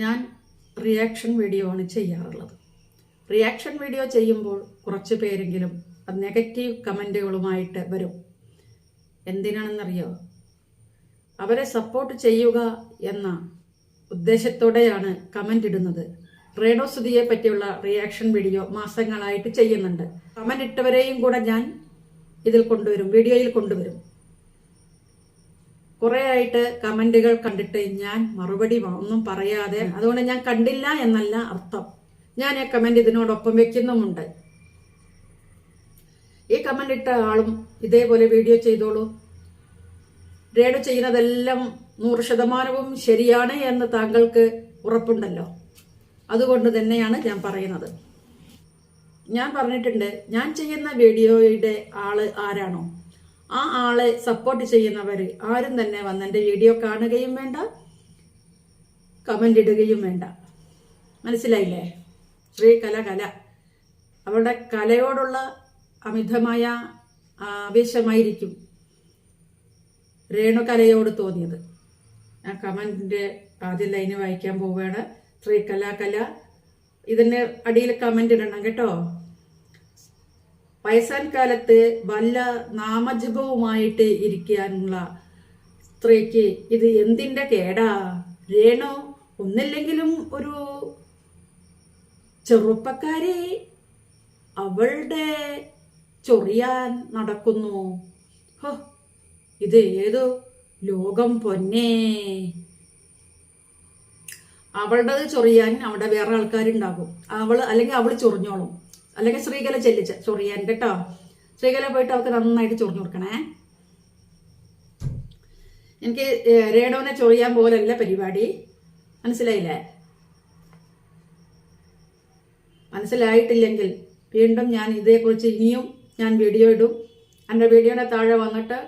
ഞാൻ reaction video ആണ് ചെയ്യാറുള്ളത്. റിയാക്ഷൻ വീഡിയോ ചെയ്യുമ്പോൾ കുറച്ച് പേരെങ്കിലും നെഗറ്റീവ് കമന്റുകളുമായിട്ട് വരും. എന്തിനാണെന്നറിയോ? അവരെ സപ്പോർട്ട് ചെയ്യുക എന്ന ഉദ്ദേശത്തോടെയാണ് കമന്റ് ഇടുന്നത്. റേണോ സുധിയെ പറ്റിയുള്ള റിയാക്ഷൻ വീഡിയോ മാസങ്ങളായിട്ട് ചെയ്യുന്നുണ്ട്. കമന്റ് ഇട്ടവരെയും കൂടെ ഞാൻ ഇതിൽ കൊണ്ടുവരും വീഡിയോയിൽ കൊണ്ടുവരും. കുറെ ആയിട്ട് കമന്റുകൾ കണ്ടിട്ട് ഞാൻ മറുപടി ഒന്നും പറയാതെ അതുകൊണ്ട് ഞാൻ കണ്ടില്ല എന്നല്ല അർത്ഥം. ഞാൻ ഈ കമന്റ് ഇതിനോടൊപ്പം വെക്കുന്നുമുണ്ട്. ഈ കമന്റ് ഇട്ട ആളും ഇതേപോലെ വീഡിയോ ചെയ്തോളൂ. രേണു ചെയ്യുന്നതെല്ലാം നൂറ് ശതമാനവും ശരിയാണ് എന്ന് താങ്കൾക്ക് ഉറപ്പുണ്ടല്ലോ. അതുകൊണ്ട് തന്നെയാണ് ഞാൻ പറയുന്നത്. ഞാൻ പറഞ്ഞിട്ടുണ്ട് ഞാൻ ചെയ്യുന്ന വീഡിയോയുടെ ആൾ ആരാണോ? ആ ആളെ സപ്പോർട്ട് ചെയ്യുന്നവർ ആരും തന്നെ വന്ന് എന്റെ വീഡിയോ കാണുകയും വേണ്ട കമന്റ് ഇടുകയും വേണ്ട. മനസ്സിലായില്ലേ? ശ്രീ കല കല. അവളുടെ കലയോടുള്ള അമിതമായ ആവേശമായിരിക്കും രേണുകലയോട് തോന്നിയത്. ഞാൻ കമന്റിന്റെ ആദ്യ ലൈന് വായിക്കാൻ പോവുകയാണ്. ശ്രീ കല കല. ഇതിന് അടിയിൽ കമന്റ് ഇടണം കേട്ടോ. വയസ്സാൻ കാലത്ത് വല്ല നാമജപവുമായിട്ട് ഇരിക്കാനുള്ള സ്ത്രീക്ക് ഇത് എന്തിന്റെ കേടാ? രേണു ഒന്നില്ലെങ്കിലും ഒരു ചെറുപ്പക്കാരി അവളുടെ ചൊറിയാൻ നടക്കുന്നു. ഇത് ഏതോ ലോകം പൊന്നേ. അവളുടേത് ചൊറിയാൻ അവിടെ വേറെ ആൾക്കാരുണ്ടാകും അവൾ അല്ലെങ്കിൽ അവൾ ചൊറിഞ്ഞോളും. അല്ലെങ്കിൽ ശ്രീകല ചെല്ലിച്ച. ചൊറിയാൻ കേട്ടോ. ശ്രീകല പോയിട്ട് അവൾക്ക് നന്നായിട്ട് ചൊറിഞ്ഞു കൊടുക്കണേ. എനിക്ക് രേഡോനെ ചൊറിയാൻ പോലല്ല പരിപാടി. മനസ്സിലായില്ലേ? മനസ്സിലായിട്ടില്ലെങ്കിൽ വീണ്ടും ഞാൻ ഇതേക്കുറിച്ച് ഇനിയും ഞാൻ വീഡിയോ ഇടും. എന്റെ വീഡിയോയുടെ താഴെ വന്നിട്ട്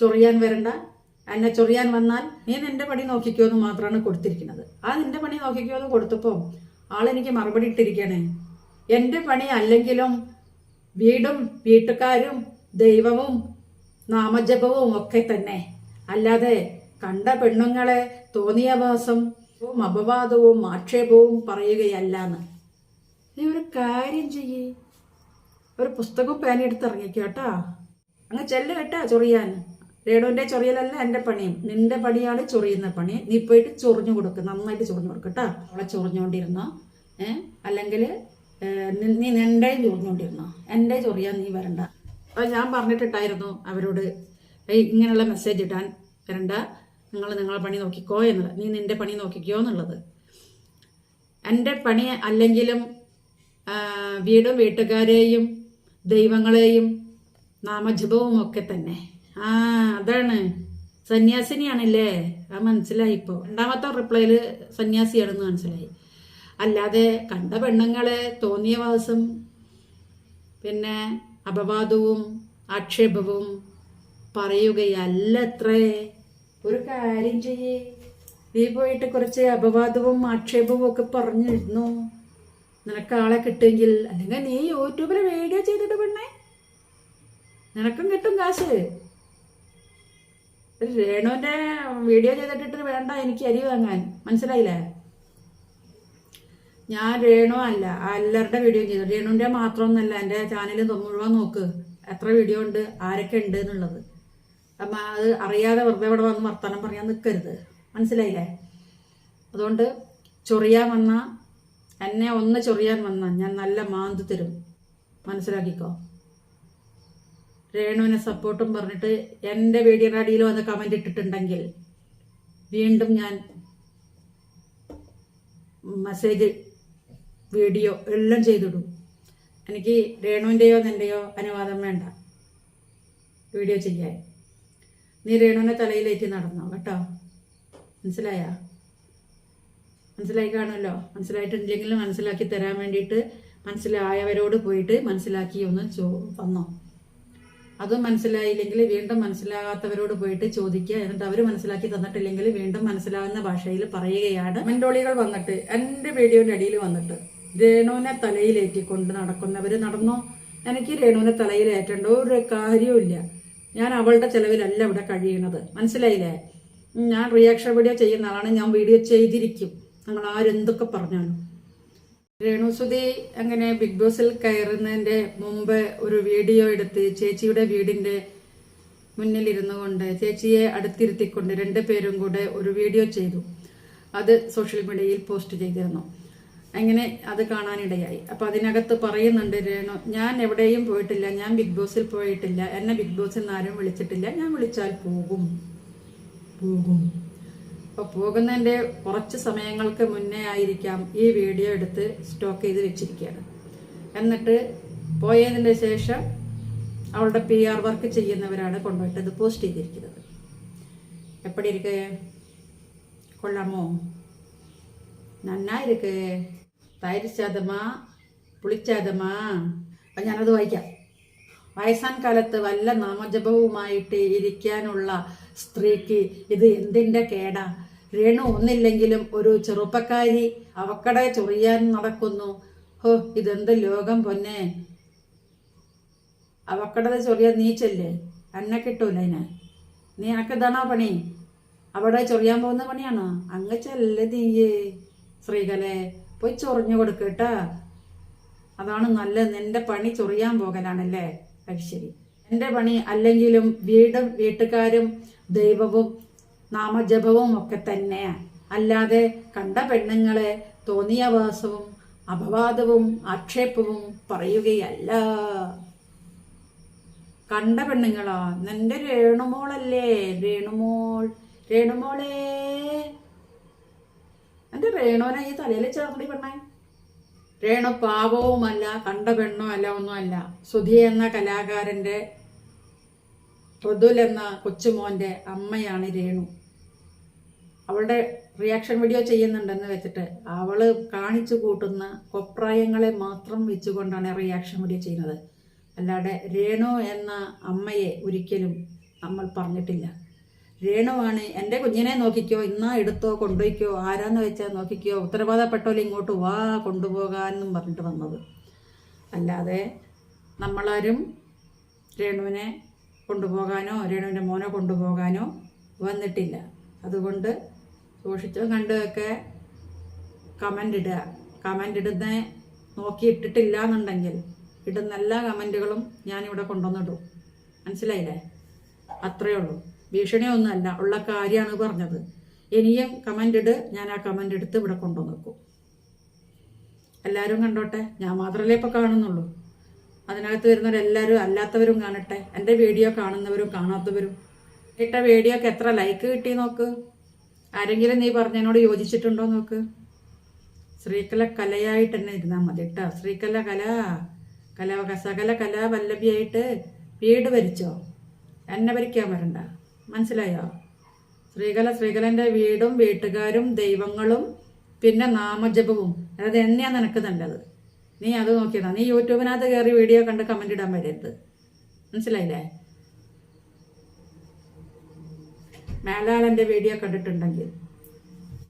ചൊറിയാൻ വരണ്ട. എന്നെ ചൊറിയാൻ വന്നാൽ നീ നിന്റെ പണി നോക്കിക്കോ എന്ന് മാത്രമാണ് കൊടുത്തിരിക്കുന്നത്. ആ നിന്റെ പണി നോക്കിക്കോ എന്ന് കൊടുത്തപ്പോൾ ആളെനിക്ക് മറുപടി ഇട്ടിരിക്കണേ. എന്റെ പണി അല്ലെങ്കിലും വീടും വീട്ടുകാരും ദൈവവും നാമജപവും ഒക്കെ തന്നെ. അല്ലാതെ കണ്ട പെണ്ണുങ്ങളെ തോന്നിയ വാസം അപവാദവും ആക്ഷേപവും പറയുകയല്ലാന്ന്. നീ ഒരു കാര്യം ചെയ്യേ. ഒരു പുസ്തകവും പേനയെടുത്ത് ഇറങ്ങിക്കോ കേട്ടാ. അങ്ങ് ചെല്ല് കേട്ടാ ചൊറിയാൻ. രേണുവിന്റെ ചൊറിയലല്ല എന്റെ പണിയും നിന്റെ പണിയാണ് ചൊറിയുന്ന പണി. നീ പോയിട്ട് ചൊറിഞ്ഞു കൊടുക്ക്. നന്നായിട്ട് ചൊറിഞ്ഞു കൊടുക്ക് കേട്ടാ. അവളെ ചൊറിഞ്ഞുകൊണ്ടിരുന്ന? ഏഹ് അല്ലെങ്കിൽ നീ നിന്റെ ചൊറിഞ്ഞോണ്ടിരുന്നോ എന്റെ ചൊറിയാൻ നീ വരണ്ട. അപ്പൊ ഞാൻ പറഞ്ഞിട്ടിട്ടായിരുന്നു അവരോട് "ഏയ് ഇങ്ങനെയുള്ള മെസ്സേജ് ഇടാൻ വരണ്ട. നിങ്ങൾ നിങ്ങളെ പണി നോക്കിക്കോ എന്നുള്ളത് നീ നിന്റെ പണി നോക്കിക്കോ എന്നുള്ളത്. എന്റെ പണി അല്ലെങ്കിലും വീടും വീട്ടുകാരെയും ദൈവങ്ങളെയും നാമജപവും ഒക്കെ തന്നെ. ആ അതാണ്. സന്യാസിനിയാണല്ലേ? ആ മനസ്സിലായി ഇപ്പോൾ രണ്ടാമത്തെ റിപ്ലൈയിൽ സന്യാസിയാണെന്ന് മനസ്സിലായി. അല്ലാതെ കണ്ട പെണ്ണുങ്ങളെ തോന്നിയ വാസം പിന്നെ അപവാദവും ആക്ഷേപവും പറയുകയല്ലത്രേ ഒരു കാര്യം ചെയ്യേ. നീ പോയിട്ട് കുറച്ച് അപവാദവും ആക്ഷേപവും ഒക്കെ പറഞ്ഞിരുന്നു. നിനക്ക് ആളെ കിട്ടുമെങ്കിൽ അല്ലെങ്കിൽ നീ യൂട്യൂബിൽ വീഡിയോ ചെയ്തിട്ട് പെണ്ണേ. നിനക്കും കിട്ടും കാശ്. രേണുവിന്റെ വീഡിയോ ചെയ്തിട്ടിട്ട് വേണ്ട എനിക്ക് അരി വാങ്ങാൻ. മനസ്സിലായില്ലേ? ഞാൻ രേണു അല്ല എല്ലാവരുടെ വീഡിയോ ചെയ്തു. രേണുവിന്റെ മാത്രമൊന്നുമല്ല എന്റെ ചാനൽ മുഴുവൻ നോക്ക്. എത്ര വീഡിയോ ഉണ്ട് ആരൊക്കെ ഉണ്ട് എന്നുള്ളത്. അപ്പം അത് അറിയാതെ വെറുതെ ഇവിടെ വന്ന് വർത്തമാനം പറയാൻ നിൽക്കരുത് മനസ്സിലായില്ലേ? അതുകൊണ്ട് ചൊറിയാൻ വന്ന എന്നെ ഒന്ന് ചൊറിയാൻ വന്ന ഞാൻ നല്ല മാന്ത് തരും. മനസ്സിലാക്കിക്കോ? രേണുവിനെ സപ്പോർട്ടും പറഞ്ഞിട്ട് എന്റെ വീഡിയോ അടിയിൽ വന്ന് കമന്റ് ഇട്ടിട്ടുണ്ടെങ്കിൽ വീണ്ടും ഞാൻ മെസ്സേജ് വീഡിയോ എല്ലാം ചെയ്തിടും. എനിക്ക് രേണുവിന്റെയോ നിന്റെയോ അനുവാദം വേണ്ട. വീഡിയോ ചെയ്യാൻ. നീ രേണുവിനെ തലയിലേക്ക് നടന്നോ കേട്ടോ? മനസ്സിലായാ? മനസ്സിലായി കാണുമല്ലോ മനസ്സിലായിട്ടില്ലെങ്കിലും മനസ്സിലാക്കി തരാൻ വേണ്ടിയിട്ട് മനസ്സിലായവരോട് പോയിട്ട് മനസ്സിലാക്കി ഒന്ന് ചോ വന്നോ അതും മനസ്സിലായില്ലെങ്കിൽ വീണ്ടും മനസ്സിലാകാത്തവരോട് പോയിട്ട് ചോദിക്കുക. എന്നിട്ട് അവർ മനസ്സിലാക്കി തന്നിട്ടില്ലെങ്കിൽ വീണ്ടും മനസ്സിലാകുന്ന ഭാഷയിൽ പറയുകയാണ്. മെൻഡോളികൾ വന്നിട്ട് എന്റെ വീഡിയോന്റെ അടിയിൽ വന്നിട്ട്. രേണുവിനെ തലയിലേറ്റിക്കൊണ്ട് നടക്കുന്നവർ നടന്നോ? എനിക്ക് രേണുവിനെ തലയിലേറ്റേണ്ട ഒരു കാര്യവുമില്ല. ഞാൻ അവളുടെ ചെലവിലല്ല ഇവിടെ കഴിയണത്. മനസ്സിലായില്ലേ? ഞാൻ റിയാക്ഷൻ വീഡിയോ ചെയ്യുന്ന ആളാണ്. ഞാൻ വീഡിയോ ചെയ്തിരിക്കും. നിങ്ങൾ ആരെന്തൊക്കെ പറഞ്ഞാലും. രേണു സുധി അങ്ങനെ ബിഗ് ബോസിൽ കയറുന്നതിന്റെ മുമ്പ് ഒരു വീഡിയോ എടുത്ത് ചേച്ചിയുടെ വീടിന്റെ മുന്നിലിരുന്നു കൊണ്ട് ചേച്ചിയെ അടുത്തിരുത്തിക്കൊണ്ട് രണ്ടുപേരും കൂടെ ഒരു വീഡിയോ ചെയ്തു. അത് സോഷ്യൽ മീഡിയയിൽ പോസ്റ്റ് ചെയ്തിരുന്നു. അങ്ങനെ അത് കാണാനിടയായി. അപ്പൊ അതിനകത്ത് പറയുന്നുണ്ട് രേണു ഞാൻ എവിടെയും പോയിട്ടില്ല ഞാൻ ബിഗ് ബോസിൽ പോയിട്ടില്ല എന്നെ ബിഗ് ബോസിൽ നിന്ന് ആരും വിളിച്ചിട്ടില്ല ഞാൻ വിളിച്ചാൽ പോകും. പോകും. അപ്പോൾ പോകുന്നതിന്റെ കുറച്ച് സമയങ്ങൾക്ക് മുന്നേ ആയിരിക്കാം ഈ വീഡിയോ എടുത്ത് സ്റ്റോക്ക് ചെയ്ത് വെച്ചിരിക്കുകയാണ്. എന്നിട്ട് പോയതിന്റെ ശേഷം അവളുടെ പി ആർ വർക്ക് ചെയ്യുന്നവരാണ് കൊണ്ടുപോയിട്ട് ഇത് പോസ്റ്റ് ചെയ്തിരിക്കുന്നത്. എപ്പടി ഇരിക്കേ കൊള്ളാമോ? നന്നായിരിക്കേ? തൈരിച്ചാതമാ പുളിച്ചാതമാ അപ്പം ഞാനത് വായിക്കാം. വയസ്സാൻ കാലത്ത് വല്ല നാമജപവുമായിട്ട് ഇരിക്കാനുള്ള സ്ത്രീക്ക് ഇത് എന്തിന്റെ കേടാ? രേണു ഒന്നില്ലെങ്കിലും ഒരു ചെറുപ്പക്കാരി അവക്കടെ ചൊറിയാൻ നടക്കുന്നു. ഹോ ഇതെന്ത് ലോകം പൊന്നെ. അവക്കടത് ചൊറിയാൻ നീച്ചല്ലേ അന്നെ കിട്ടൂല അതിന് നീ അനക്കിതാണോ പണി? അവിടെ ചൊറിയാൻ പോകുന്ന പണിയാണോ? അങ്ങച്ചല്ലേ നീയേ. ശ്രീകലെ പോയി ചൊറിഞ്ഞു കൊടുക്കട്ട അതാണ് നല്ല നിന്റെ പണി ചൊറിയാൻ പോകലാണല്ലേ? അത് ശരി. എന്റെ പണി അല്ലെങ്കിലും വീടും വീട്ടുകാരും ദൈവവും നാമജപവും ഒക്കെ തന്നെയാ. അല്ലാതെ കണ്ട പെണ്ണുങ്ങളെ തോന്നിയ വാസവും അപവാദവും ആക്ഷേപവും പറയുകയല്ല. കണ്ട പെണ്ണുങ്ങളാ. നിന്റെ രേണുമോളല്ലേ? രേണുമോൾ രേണുമോളേ. എന്റെ രേണുവിനെ ഈ തലയിൽ ചേർന്നടി പെണ്ണേ? രേണു പാവവുമല്ല കണ്ട പെണ്ണോ അല്ല ഒന്നുമല്ല. സുധി എന്ന കലാകാരന്റെ ഋതുൽ എന്ന കൊച്ചുമോന്റെ അമ്മയാണ് രേണു. അവളുടെ റിയാക്ഷൻ വീഡിയോ ചെയ്യുന്നുണ്ടെന്ന് വെച്ചിട്ട് അവൾ കാണിച്ചു കൂട്ടുന്ന കൊപ്രായങ്ങളെ മാത്രം വെച്ചുകൊണ്ടാണ് റിയാക്ഷൻ വീഡിയോ ചെയ്യുന്നത്. അല്ലാതെ രേണു എന്ന അമ്മയെ ഒരിക്കലും നമ്മൾ പറഞ്ഞിട്ടില്ല. രേണുവാണ് എന്റെ കുഞ്ഞിനെ നോക്കിക്കോ. ഇന്നാ എടുത്തോ കൊണ്ടുപോയിക്കോ ആരാന്ന് വെച്ചാൽ നോക്കിക്കോ. ഉത്തരവാദപ്പെട്ടോലെ ഇങ്ങോട്ട് വാ കൊണ്ടുപോകാനെന്നും പറഞ്ഞിട്ട് വന്നത്. അല്ലാതെ നമ്മളാരും രേണുവിനെ കൊണ്ടുപോകാനോ രേണുവിന്റെ മോനെ കൊണ്ടുപോകാനോ വന്നിട്ടില്ല. അതുകൊണ്ട് സൂക്ഷിച്ചോ കണ്ടൊക്കെ കമന്റ് ഇടുക. കമന്റ് ഇടുന്ന നോക്കി ഇട്ടിട്ടില്ല എന്നുണ്ടെങ്കിൽ ഇടുന്ന എല്ലാ കമന്റുകളും ഞാനിവിടെ കൊണ്ടുവന്നിടും. മനസ്സിലായില്ലേ? അത്രയേ ഉള്ളൂ. ഭീഷണിയൊന്നുമല്ല. ഉള്ള കാര്യമാണ് പറഞ്ഞത്. ഇനിയും കമന്റ് ഇട്. ഞാൻ ആ കമന്റ് എടുത്ത് ഇവിടെ കൊണ്ടുവന്ന് വെക്കും എല്ലാവരും കണ്ടോട്ടെ? ഞാൻ മാത്രമല്ലേ ഇപ്പോൾ കാണുന്നുള്ളൂ. അതിനകത്ത് വരുന്നവരെല്ലാവരും അല്ലാത്തവരും കാണട്ടെ. എന്റെ വീഡിയോ കാണുന്നവരും കാണാത്തവരും. ഇട്ട വീഡിയോക്ക് എത്ര ലൈക്ക് കിട്ടി നോക്ക്. ആരെങ്കിലും നീ പറഞ്ഞതിനോട് യോജിച്ചിട്ടുണ്ടോ നോക്ക്. ശ്രീകല കലയായിട്ട് തന്നെ ഇരുന്നാൽ മതി കേട്ടോ ശ്രീകല കല. കല സകല കലാവല്ലഭിയായിട്ട് വീട് ഭരിച്ചോ എന്നെ ഭരിക്കാൻ വരണ്ട. മനസ്സിലായോ? ശ്രീകല ശ്രീകലന്റെ വീടും വീട്ടുകാരും ദൈവങ്ങളും പിന്നെ നാമജപവും. അതായത് എന്നെയാണ് നിനക്ക് നല്ലത് നീ അത് നോക്കിയതാ നീ യൂട്യൂബിനകത്ത് കയറി വീഡിയോ കണ്ട് കമന്റ് ഇടാൻ വരരുത്. മനസ്സിലായില്ലേ? മേലാളന്റെ വീഡിയോ കണ്ടിട്ടുണ്ടെങ്കിൽ